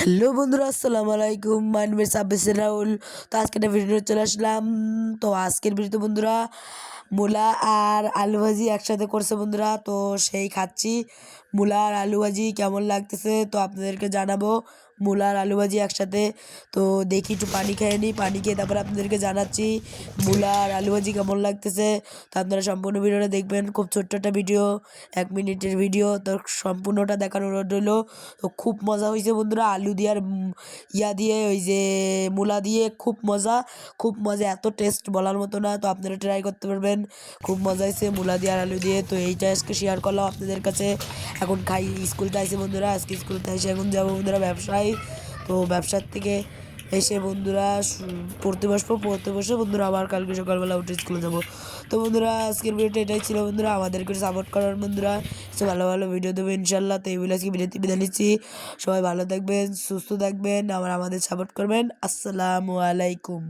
Hello বন্ধুরা, আসসালামু আলাইকুম। মাই নেম ইজ রাহুল তো আজকে একটা ভিডিও চলে আসলাম। তো আজকের ভিডিওতে বন্ধুরা মূলা আর আলু ভাজি একসাথে করছে বন্ধুরা, তো সেই খাচ্ছি। মূলা আর আলু ভাজি কেমন লাগতেছে তো আপনাদেরকে জানাব। মূলা আর আলু ভাজি একসাথে, তো দেখি একটু পানি খেয়ে নিই, পানি খেয়ে তারপরে আপনাদেরকে জানাচ্ছি মূলা আর আলু ভাজি কেমন লাগতেছে। তো আপনারা সম্পূর্ণ ভিডিওটা দেখবেন, খুব ছোট্ট একটা ভিডিও, এক মিনিটের ভিডিও, তো সম্পূর্ণটা দেখার অনুরোধ রইল। তো খুব মজা হয়েছে বন্ধুরা, আলু দিয়ে আর ইয়া দিয়ে, ওই যে মূলা দিয়ে, খুব মজা খুব মজা, এত টেস্ট বলার মতো না, তো আপনারা ট্রাই করতে পারবেন। খুব মজা হয়েছে। মূলা দিয়ে আর আলু দিয়ে। তো এইটা আজকে শেয়ার করলাম আপনাদের কাছে। এখন খাই স্কুলটা আছে বন্ধুরা। আজকে স্কুলতে এসে এখন যাব বন্ধুরা ব্যবসায়। তো ব্যবসার থেকে এসে বন্ধুরা পড়তে বসবো। পড়তে বসে বন্ধুরা আবার কালকে সকালবেলা উঠে স্কুলে যাব। তো বন্ধুরা আজকের ভিডিওটা এটাই ছিল বন্ধুরা। আমাদেরকে সাপোর্ট করার বন্ধুরা। সে ভালো ভালো ভিডিও দেবো ইনশাল্লাহ তো এইগুলো আজকে বিরতি বিদায় নিচ্ছি। সবাই ভালো থাকবেন, সুস্থ থাকবেন। আবার আমাদের সাপোর্ট করবেন। আসসালামু আলাইকুম।